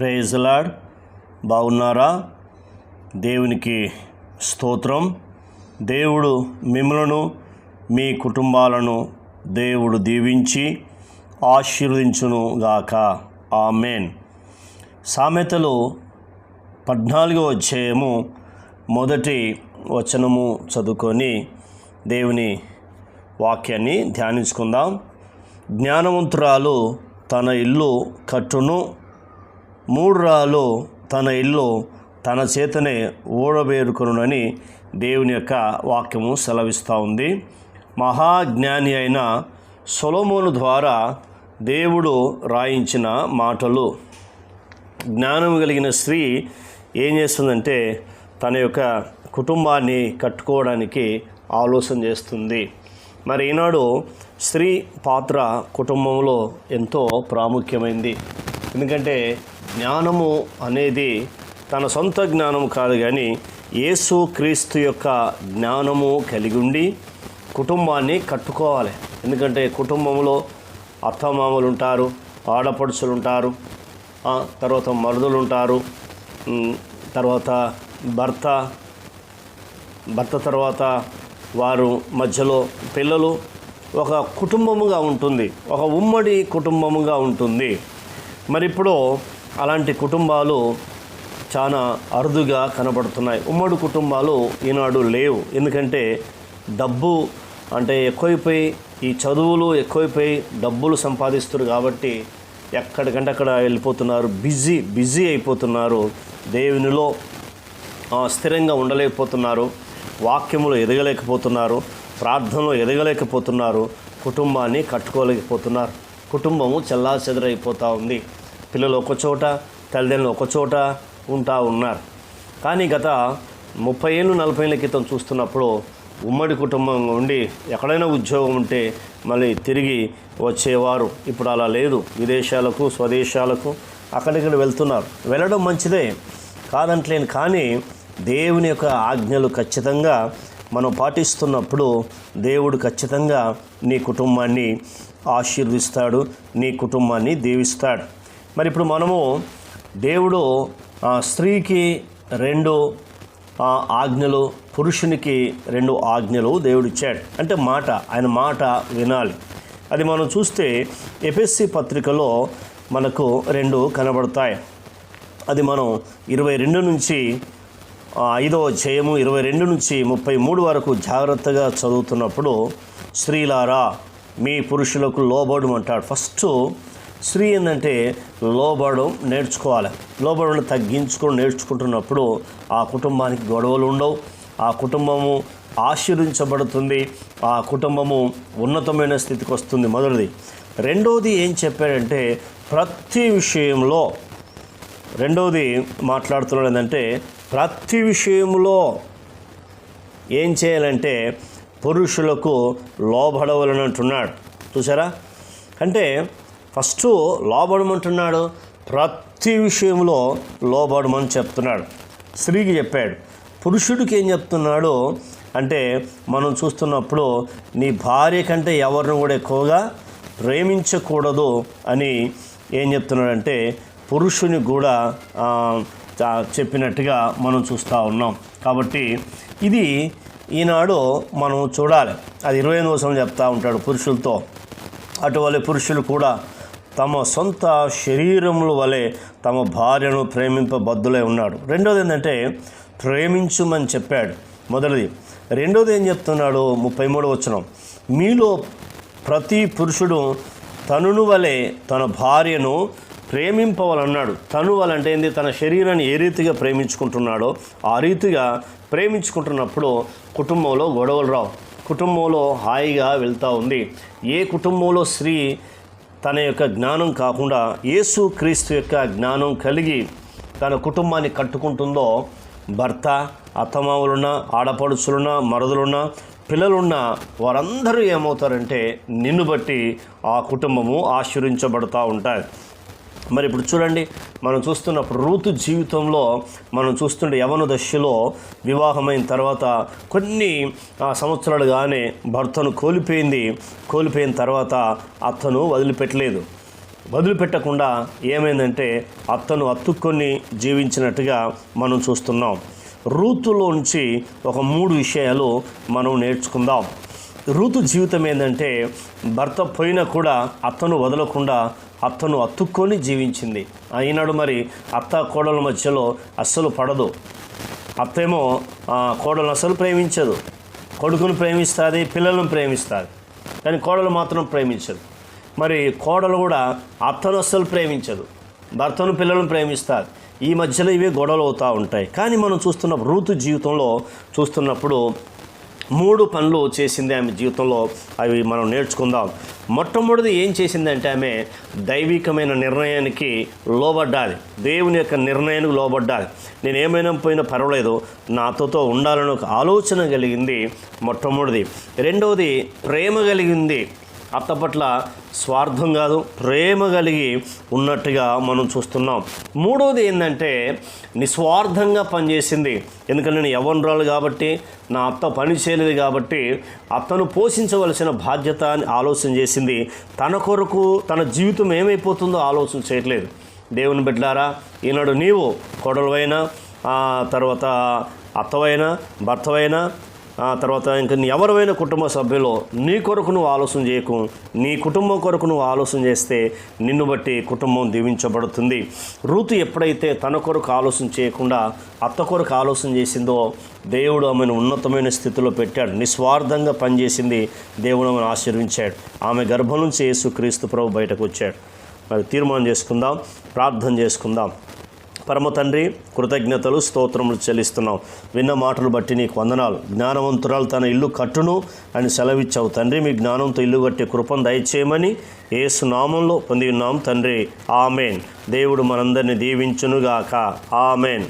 Praise the Lord బాగున్నారా? దేవునికి స్తోత్రం. దేవుడు మిమ్మలను మీ కుటుంబాలను దేవుడు దీవించి ఆశీర్వదించును గాక ఆమెన్. సామెతలు పద్నాలుగో అధ్యాయము మొదటి వచనము చదువుకొని దేవుని వాక్యాన్ని ధ్యానించుకుందాం. జ్ఞానవంతురాలు తన ఇల్లు కట్టును మూడురాలు తన ఇల్లు తన చేతనే ఊడబేరుకొనునని దేవుని యొక్క వాక్యము సెలవిస్తూ ఉంది. మహాజ్ఞాని అయిన సొలమోను ద్వారా దేవుడు రాయించిన మాటలు. జ్ఞానం కలిగిన స్త్రీ ఏం చేస్తుందంటే తన యొక్క కుటుంబాన్ని కట్టుకోవడానికి ఆలోచన చేస్తుంది. మరి ఈనాడు స్త్రీ పాత్ర కుటుంబంలో ఎంతో ప్రాముఖ్యమైంది. ఎందుకంటే జ్ఞానము అనేది తన సొంత జ్ఞానం కాదు కానీ యేసు క్రీస్తు యొక్క జ్ఞానము కలిగి ఉండి కుటుంబాన్ని కట్టుకోవాలి. ఎందుకంటే కుటుంబంలో అత్తమామలు ఉంటారు ఆడపడుచులు ఉంటారు తర్వాత మరుదులు ఉంటారు తర్వాత భర్త భర్త తర్వాత వారు మధ్యలో పిల్లలు ఒక కుటుంబముగా ఉంటుంది ఒక ఉమ్మడి కుటుంబముగా ఉంటుంది. మరి ఇప్పుడు అలాంటి కుటుంబాలు చాలా అరుదుగా కనబడుతున్నాయి. ఉమ్మడి కుటుంబాలు ఈనాడు లేవు. ఎందుకంటే డబ్బు అంటే ఎక్కువైపోయి ఈ చదువులు ఎక్కువైపోయి డబ్బులు సంపాదిస్తారు కాబట్టి ఎక్కడికంటే అక్కడ వెళ్ళిపోతున్నారు. బిజీ బిజీ అయిపోతున్నారు. దేవునిలో స్థిరంగా ఉండలేకపోతున్నారు. వాక్యములు ఎదగలేకపోతున్నారు. ప్రార్థనలో ఎదగలేకపోతున్నారు. కుటుంబాన్ని కట్టుకోలేకపోతున్నారు. కుటుంబము చెల్లాచెదరైపోతూ ఉంది. పిల్లలు ఒక చోట తల్లిదండ్రులు ఒక చోట ఉంటా ఉన్నారు. కానీ గత ముప్పై ఏళ్ళు నలభై ఏళ్ళ క్రితం చూస్తున్నప్పుడు ఉమ్మడి కుటుంబం ఉండి ఎక్కడైనా ఉద్యోగం ఉంటే మళ్ళీ తిరిగి వచ్చేవారు. ఇప్పుడు అలా లేదు. విదేశాలకు స్వదేశాలకు అక్కడిక్కడ వెళ్తున్నారు. వెళ్ళడం మంచిదే కాదంటలేను. కానీ దేవుని యొక్క ఆజ్ఞలు ఖచ్చితంగా మనం పాటిస్తున్నప్పుడు దేవుడు ఖచ్చితంగా నీ కుటుంబాన్ని ఆశీర్వదిస్తాడు నీ కుటుంబాన్ని దీవిస్తాడు. మరి ఇప్పుడు మనము దేవుడు స్త్రీకి రెండు ఆజ్ఞలు పురుషునికి రెండు ఆజ్ఞలు దేవుడు ఇచ్చాడు అంటే మాట ఆయన మాట వినాలి. అది మనం చూస్తే ఎపిఎస్సి పత్రికలో మనకు రెండు కనబడతాయి. అది మనం ఇరవై రెండు నుంచి ఐదో ఐదవ ఇరవై రెండు నుంచి ముప్పై మూడు వరకు జాగ్రత్తగా చదువుతున్నప్పుడు స్త్రీలారా మీ పురుషులకు లోబడమంటాడు. ఫస్ట్ స్త్రీ ఏంటంటే లోబడం నేర్చుకోవాలి. లోబడం తగ్గించుకొని నేర్చుకుంటున్నప్పుడు ఆ కుటుంబానికి గొడవలు ఉండవు. ఆ కుటుంబము ఆశీర్వించబడుతుంది. ఆ కుటుంబము ఉన్నతమైన స్థితికి వస్తుంది మొదటిది. రెండవది ఏం చెప్పాడంటే ప్రతి విషయంలో రెండవది మాట్లాడుతున్నాడు ఏంటంటే ప్రతి విషయంలో ఏం చేయాలంటే పురుషులకు లోబడవలనంటున్నాడు. చూసారా? అంటే ఫస్ట్ లోబడమంటున్నాడు ప్రతి విషయంలో లోబడమని చెప్తున్నాడు. స్త్రీకి చెప్పాడు పురుషుడికి ఏం చెప్తున్నాడు అంటే మనం చూస్తున్నప్పుడు నీ భార్య కంటే ఎవరిని కూడా ఎక్కువగా ప్రేమించకూడదు అని ఏం చెప్తున్నాడంటే పురుషుని కూడా చెప్పినట్టుగా మనం చూస్తూ ఉన్నాం. కాబట్టి ఇది ఈనాడు మనం చూడాలి. అది ఇరవై ఎనిమిది వచనం చెప్తూ ఉంటాడు పురుషులతో. అటువలే పురుషులు కూడా తమ సొంత శరీరముల వలె తమ భార్యను ప్రేమింపబద్దులై ఉన్నాడు. రెండోది ఏంటంటే ప్రేమించుమని చెప్పాడు. మొదటిది. రెండోది ఏం చెప్తున్నాడు? ముప్పై మూడు వచనం. మీలో ప్రతి పురుషుడు తనును వలె తన భార్యను ప్రేమింపవాలన్నాడు. తను వాళ్ళంటే ఏంది? తన శరీరాన్ని ఏ రీతిగా ప్రేమించుకుంటున్నాడో ఆ రీతిగా ప్రేమించుకుంటున్నప్పుడు కుటుంబంలో గొడవలు రావు. కుటుంబంలో హాయిగా వెళ్తూ ఉంది. ఏ కుటుంబంలో స్త్రీ తన యొక్క జ్ఞానం కాకుండా యేసు క్రీస్తు యొక్క జ్ఞానం కలిగి తన కుటుంబాన్ని కట్టుకుంటుందో భర్త అత్తమామలున్నా ఆడపడుచులున్న మరదలున్న పిల్లలున్న వారందరూ ఏమవుతారంటే నిన్ను బట్టి ఆ కుటుంబము ఆశీర్వించబడుతూ ఉంటాయి. మరి ఇప్పుడు చూడండి మనం చూస్తున్నప్పుడు రూతు జీవితంలో మనం చూస్తుంటే యవన దశలో వివాహమైన తర్వాత కొన్ని సంవత్సరాలుగానే భర్తను కోల్పోయింది. కోల్పోయిన తర్వాత అతను వదిలిపెట్టలేదు. వదిలిపెట్టకుండా ఏమైందంటే అత్తను అత్తుక్కొని జీవించినట్టుగా మనం చూస్తున్నాం. రూతులోంచి ఒక మూడు విషయాలు మనం నేర్చుకుందాం. ఋతు జీవితం ఏంటంటే భర్త పోయినా కూడా అత్తను వదలకుండా అత్తను అత్తుక్కొని జీవించింది. అయినాడు మరి అత్త కోడల మధ్యలో అస్సలు పడదు. అత్తేమో కోడలను అసలు ప్రేమించదు. కొడుకును ప్రేమిస్తుంది పిల్లలను ప్రేమిస్తుంది. కానీ కోడలు మాత్రం ప్రేమించదు. మరి కోడలు కూడా అత్తను అస్సలు ప్రేమించదు. భర్తను పిల్లలను ప్రేమిస్తారు ఈ మధ్యలో ఇవే గొడవలు అవుతూ ఉంటాయి. కానీ మనం చూస్తున్న ఋతు జీవితంలో చూస్తున్నప్పుడు మూడు పనులు చేసింది ఆమె జీవితంలో. అవి మనం నేర్చుకుందాం. మొట్టమొదటిది ఏం చేసిందంటే ఆమె దైవికమైన నిర్ణయానికి లోబడ్డాలి. దేవుని యొక్క నిర్ణయానికి లోబడ్డాలి. నేనేమైనా పోయినా పర్వాలేదు. నాతోతో ఉండాలని ఒక ఆలోచన కలిగింది మొట్టమొదటిది. రెండవది ప్రేమ కలిగింది. అత్త పట్ల స్వార్థం కాదు ప్రేమ కలిగి ఉన్నట్టుగా మనం చూస్తున్నాం. మూడవది ఏంటంటే నిస్వార్థంగా పనిచేసింది. ఎందుకంటే నేను యవనరాలు కాబట్టి నా అత్త పని చేయలేదు కాబట్టి అత్తను పోషించవలసిన బాధ్యత అని ఆలోచన చేసింది. తన కొరకు తన జీవితం ఏమైపోతుందో ఆలోచన చేయట్లేదు. దేవుని బిడ్డారా ఈనాడు నీవు కొడలవైనా తర్వాత అత్తవైనా భర్తవైనా ఆ తర్వాత ఇంకా నీ ఎవరైనా కుటుంబ సభ్యులు నీ కొరకు నువ్వు ఆలోచన చేయకు. నీ కుటుంబం కొరకు నువ్వు ఆలోచన చేస్తే నిన్ను బట్టి కుటుంబం దీవించబడుతుంది. ఋతు ఎప్పుడైతే తన కొరకు ఆలోచన చేయకుండా అత్త కొరకు ఆలోచన చేసిందో దేవుడు ఆమెను ఉన్నతమైన స్థితిలో పెట్టాడు. నిస్వార్థంగా పనిచేసింది దేవుడు ఆమెను ఆశీర్వించాడు. ఆమె గర్భం నుంచి యేసు క్రీస్తు ప్రభు బయటకు వచ్చాడు. మరి తీర్మానం చేసుకుందాం ప్రార్థన చేసుకుందాం. పరమ తండ్రి కృతజ్ఞతలు స్తోత్రములు చెల్లిస్తున్నాం. విన్న మాటలు బట్టి నీకు వందనాలు. జ్ఞానవంతురాలు తన ఇల్లు కట్టును అని సెలవిచ్చావు తండ్రి. మీ జ్ఞానంతో ఇల్లు కట్టే కృపను దయచేయమని ఏసు నామంలో పొంది ఉన్నాం తండ్రి. ఆమెన్. దేవుడు మనందరిని దీవించునుగాక. ఆమెన్.